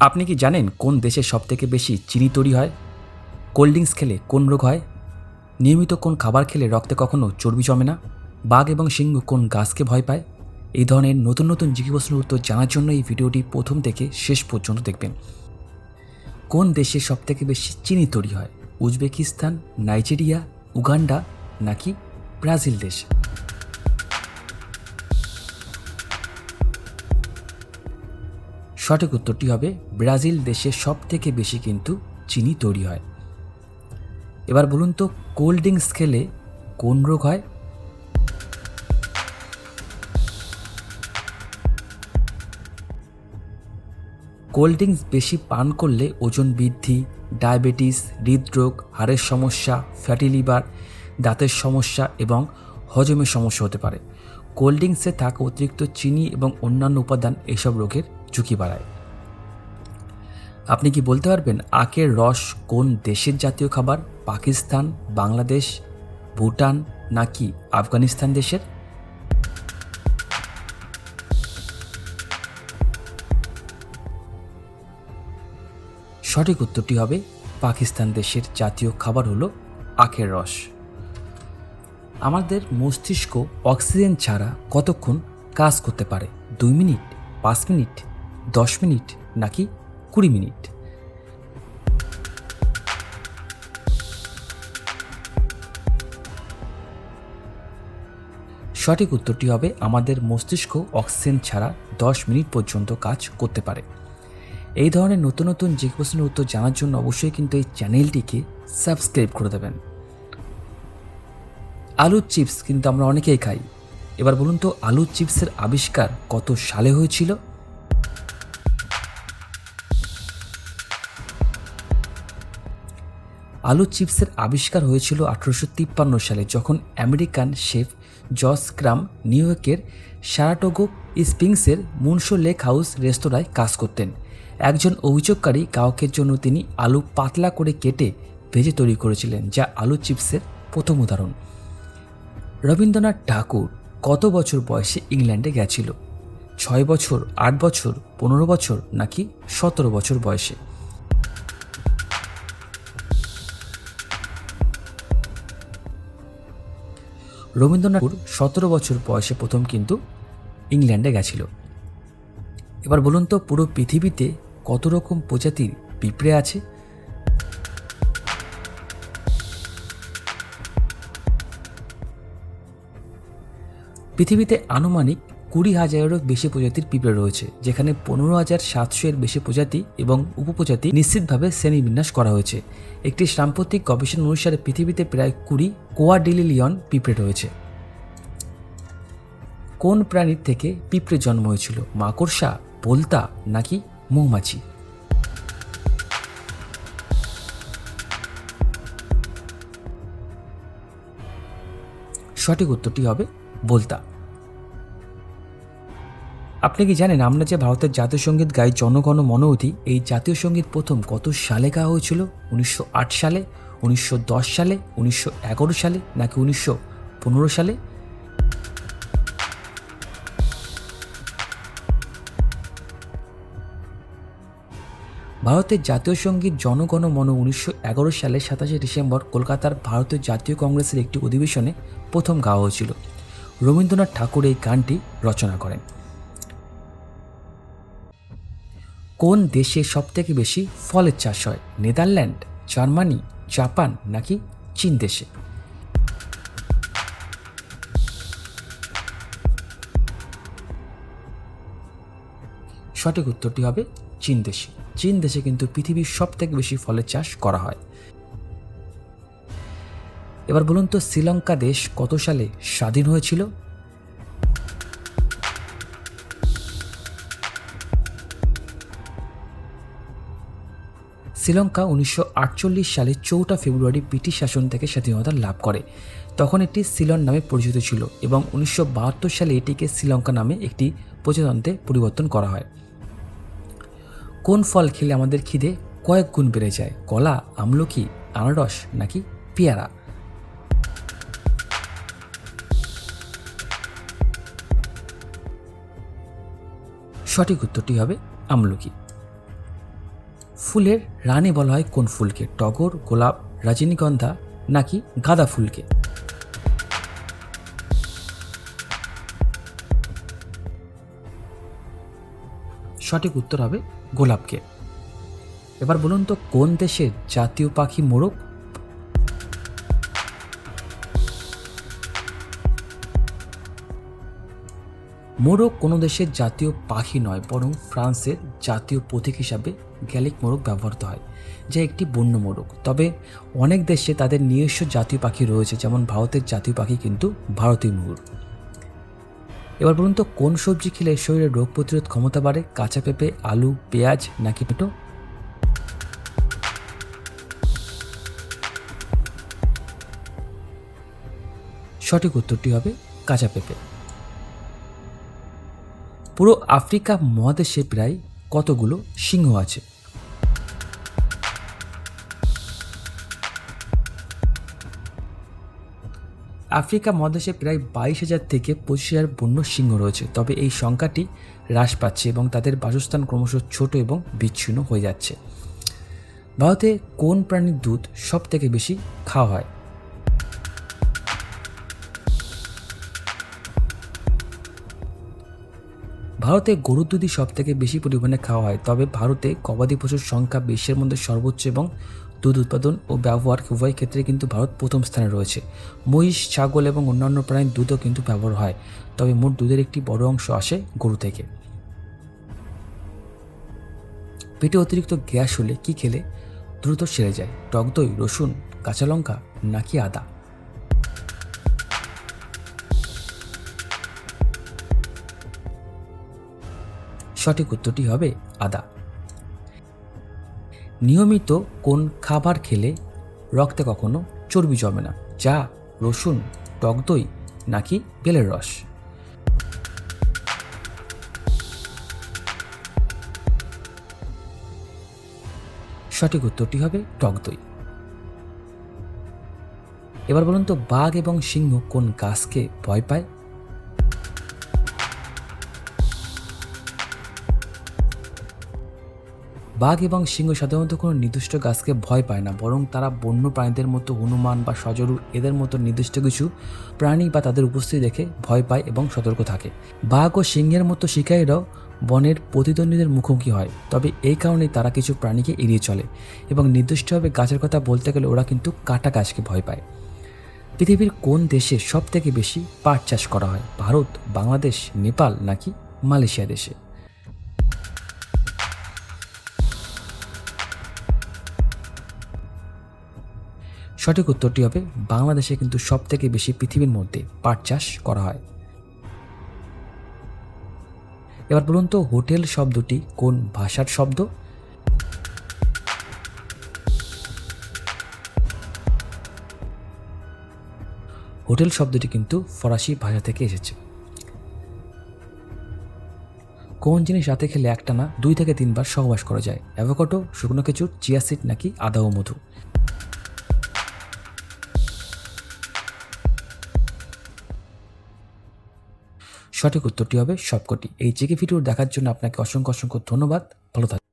আপনি কি জানেন কোন দেশে সবথেকে বেশি চিনি তৈরি হয়? কোল্ড ড্রিঙ্কস খেলে কোন রোগ হয়? নিয়মিত কোন খাবার খেলে রক্তে কখনো চর্বি জমে না? বাঘ এবং সিংহ কোন গাছকে ভয় পায়? এই ধরনের নতুন নতুন জিজ্ঞাসা প্রশ্নের উত্তর জানার জন্য এই ভিডিওটি প্রথম থেকে শেষ পর্যন্ত দেখবেন। কোন দেশে সবথেকে বেশি চিনি তৈরি হয়? উজবেকিস্তান, নাইজেরিয়া, উগান্ডা নাকি ব্রাজিল দেশ? সঠিক উত্তরটি হবে, ব্রাজিল দেশে সব থেকে বেশি কিন্তু চিনি তৈরি হয়। এবার বলুন তো, কোল্ড ড্রিঙ্কস খেলে কোন রোগ হয়? কোল্ড ড্রিঙ্কস বেশি পান করলে ওজন বৃদ্ধি, ডায়াবেটিস, হৃদরোগ, হাড়ের সমস্যা, ফ্যাটি লিভার, দাঁতের সমস্যা এবং হজমের সমস্যা হতে পারে। কোল্ড ড্রিঙ্কসে থাকা অতিরিক্ত চিনি এবং অন্যান্য উপাদান এসব রোগের ঝুঁকি বাড়ায়। আপনি কি বলতে পারবেন আখের রস কোন দেশের জাতীয় খাবার? পাকিস্তান, বাংলাদেশ, ভুটান নাকি আফগানিস্তান দেশের? সঠিক উত্তরটি হবে, পাকিস্তান দেশের জাতীয় খাবার হলো আখের রস। আমাদের মস্তিষ্ক অক্সিজেন ছাড়া কতক্ষণ কাজ করতে পারে? দুই মিনিট, পাঁচ মিনিট দশ মিনিট নাকি কুড়ি মিনিট? সঠিক উত্তরটি হবে, আমাদের মস্তিষ্ক অক্সিজেন ছাড়া দশ মিনিট পর্যন্ত কাজ করতে পারে। এই ধরনের নতুন নতুন যে প্রশ্নের উত্তর জানার জন্য অবশ্যই কিন্তু এই চ্যানেলটিকে সাবস্ক্রাইব করে দেবেন। আলুর চিপস কিন্তু আমরা অনেকেই খাই। এবার বলুন তো, আলুর চিপসের আবিষ্কার কত সালে হয়েছিল? আলু চিপসের আবিষ্কার হয়েছিল আঠারোশো তিপ্পান্ন সালে যখন আমেরিকান শেফ জস ক্রাম নিউ ইয়র্কের সারাটোগো স্পিংসের মুনশো লেক হাউস রেস্তোরাঁয় কাজ করতেন। একজন অভিযোগকারী গ্রাহকের জন্য তিনি আলু পাতলা করে কেটে ভেজে তৈরি করেছিলেন, যা আলু চিপসের প্রথম উদাহরণ। রবীন্দ্রনাথ ঠাকুর কত বছর বয়সে ইংল্যান্ডে গেছিল? ছয় বছর, আট বছর, পনেরো বছর নাকি সতেরো বছর বয়সে? রবীন্দ্রনাথ সতেরো বছর বয়সে প্রথম কিন্তু ইংল্যান্ডে গেছিল। এবার বলুন তো, পুরো পৃথিবীতে কত রকম প্রজাতির পিঁপড়ে আছে? পৃথিবীতে আনুমানিক কুড়ি হাজারেরও বেশি প্রজাতির পিঁপড়ে রয়েছে, যেখানে পনেরো হাজার সাতশো এর বেশি প্রজাতি এবং উপপ্রজাতি নিশ্চিতভাবে শ্রেণীবিন্যাস করা হয়েছে। একটি সাম্প্রতিক গবেষণা অনুসারে পৃথিবীতে প্রায় কুড়ি কোয়াডিলিলিয়ন পিঁপড়ে রয়েছে। কোন প্রাণীর থেকে পিঁপড়ে জন্ম হয়েছিল? মাকড়সা, পোলতা নাকি মৌমাছি? সঠিক উত্তরটি হবে বলতা আপনি কি জানেন আমরা যে ভারতের জাতীয় সংগীত গাই জনগণ মনোধি, এই জাতীয় সংগীত প্রথম কত সালে গাওয়া হয়েছিল? উনিশশো আট সালে, উনিশশো দশ সালে, উনিশশো এগারো সালে, নাকি উনিশশো পনেরো সালে? ভারতের জাতীয় সংগীত জনগণ মন উনিশশো এগারো সালে সাতাশে ডিসেম্বর কলকাতার ভারতীয় জাতীয় কংগ্রেসের একটি অধিবেশনে প্রথম গাওয়া হয়েছিল। রবীন্দ্রনাথ ঠাকুর এই গানটি রচনা করেন। কোন দেশে সবথেকে বেশি ফলের চাষ হয়? নেদারল্যান্ড, জার্মানি, জাপান নাকি চীন দেশে? সঠিক উত্তরটি হবে চীন দেশে। চীন দেশে কিন্তু পৃথিবীর সব থেকে বেশি ফলের চাষ করা হয়। এবার বলুন তো, শ্রীলঙ্কা দেশ কত সালে স্বাধীন হয়েছিল? শ্রীলঙ্কা উনিশশো আটচল্লিশ সালে চৌঠা ফেব্রুয়ারি ব্রিটিশ শাসন থেকে স্বাধীনতা লাভ করে। তখন এটি সিলন নামে পরিচিত ছিল এবং উনিশশো বাহাত্তর সালে এটিকে শ্রীলঙ্কা নামে একটি প্রজাতন্ত্রে পরিবর্তন করা হয়। কোন ফল খেলে আমাদের খিদে? কয়েক গুণ বেড়ে যায়। কলা, আমলকি, আনারস নাকি পেয়ারা? সঠিক উত্তরটি হবে আমলকি। ফুলের রানী বলা হয় কোন ফুলকে? টগর, গোলাপ, রজনীগন্ধা নাকি গাঁদা ফুলকে? সঠিক উত্তর হবে গোলাপকে। এবার বলুন তো, কোন দেশের জাতীয় পাখি মোরগ মোরগ কোনো দেশের জাতীয় পাখি নয়, বরং ফ্রান্সের জাতীয় প্রতীক হিসাবে গ্যালিক মোরগ ব্যবহৃত হয়, যা একটি বন্য মোরগ। তবে অনেক দেশে তাদের নিজস্ব জাতীয় পাখি রয়েছে, যেমন ভারতের জাতীয় পাখি কিন্তু ভারতীয় ময়ূর এবার বলুন তো, কোন সবজি খেলে শরীরে রোগ প্রতিরোধ ক্ষমতা বাড়ে? কাঁচা পেঁপে, আলু, পেঁয়াজ নাকি পেটো সঠিক উত্তরটি হবে কাঁচা পেঁপে। পুরো আফ্রিকা মহাদেশে প্রায় কতগুলো সিংহ আছে? আফ্রিকা মহাদেশে প্রায় বাইশ হাজার থেকে পঁচিশ হাজার বন্য সিংহ রয়েছে, তবে এই সংখ্যাটি হ্রাস পাচ্ছে এবং তাদের বাসস্থান ক্রমশ ছোট এবং বিচ্ছিন্ন হয়ে যাচ্ছে। ভারতে কোন প্রাণীর দুধ সব থেকে বেশি খাওয়া হয়? ভারতে গরুর দুধই সব থেকে বেশি পরিমাণে খাওয়া হয়। তবে ভারতে গবাদি পশুর সংখ্যা বিশ্বের মধ্যে সর্বোচ্চ এবং দুধ উৎপাদন ও ব্যবহার উভয় ক্ষেত্রে কিন্তু ভারত প্রথম স্থানে রয়েছে। মহিষ, ছাগল এবং অন্যান্য প্রাণীর দুধও কিন্তু ব্যবহার হয়। তবে মোট দুধের একটি বড় অংশ আসে গরু থেকে। পেটে অতিরিক্ত গ্যাস হলে কি খেলে দ্রুত সেরে যায়? টক দই, রসুন, কাঁচা লঙ্কা নাকি আদা? সঠিক উত্তরটি হবে আদা। নিয়মিত কোন খাবার খেলে রক্তে কখনো চর্বি জমে না? চা, রসুন, টক দই নাকি বেলের রস? সঠিক উত্তরটি হবে টক দই। এবার বলুন তো, বাঘ এবং সিংহ কোন গাছকে ভয় পায়? বাঘ এবং সিংহ সাধারণত কোনো নির্দিষ্ট গাছকে ভয় পায় না, বরং তারা বন্য প্রাণীদের মতো হনুমান বা সজরু এদের মতো নির্দিষ্ট কিছু প্রাণী বা তাদের উপস্থিতি দেখে ভয় পায় এবং সতর্ক থাকে। বাঘ ও সিংহের মতো শিকারীরাও বনের প্রতিদ্বন্দ্বীদের মুখোমুখি হয়, তবে এই কারণেই তারা কিছু প্রাণীকে এড়িয়ে চলে এবং নির্দিষ্টভাবে গাছের কথা বলতে গেলে ওরা কিন্তু কাটা গাছকে ভয় পায়। পৃথিবীর কোন দেশে সব থেকে বেশি পাট চাষ করা হয়, ভারত, বাংলাদেশ, নেপাল নাকি মালয়েশিয়া দেশে? সঠিক উত্তরটি হবে, বাংলাদেশে কিন্তু সব থেকে বেশি পৃথিবীর মধ্যে পাট চাষ করা হয়। এবার বলুন তো, হোটেল শব্দটি কোন ভাষার শব্দ? হোটেল শব্দটি কিন্তু ফরাসি ভাষা থেকে এসেছে। কোন জিনিস রাতে খেলে একটা না দুই থেকে তিনবার সহবাস করা যায়? অ্যাভোকাটো শুকনো খেজুর, চিয়া সিড নাকি আদা ও মধু? সঠিক উত্তরটি হবে সবকটি। এই জেকে ভিডিও দেখার জন্য আপনাকে অসংখ্য অসংখ্য ধন্যবাদ। ভালো থাকবেন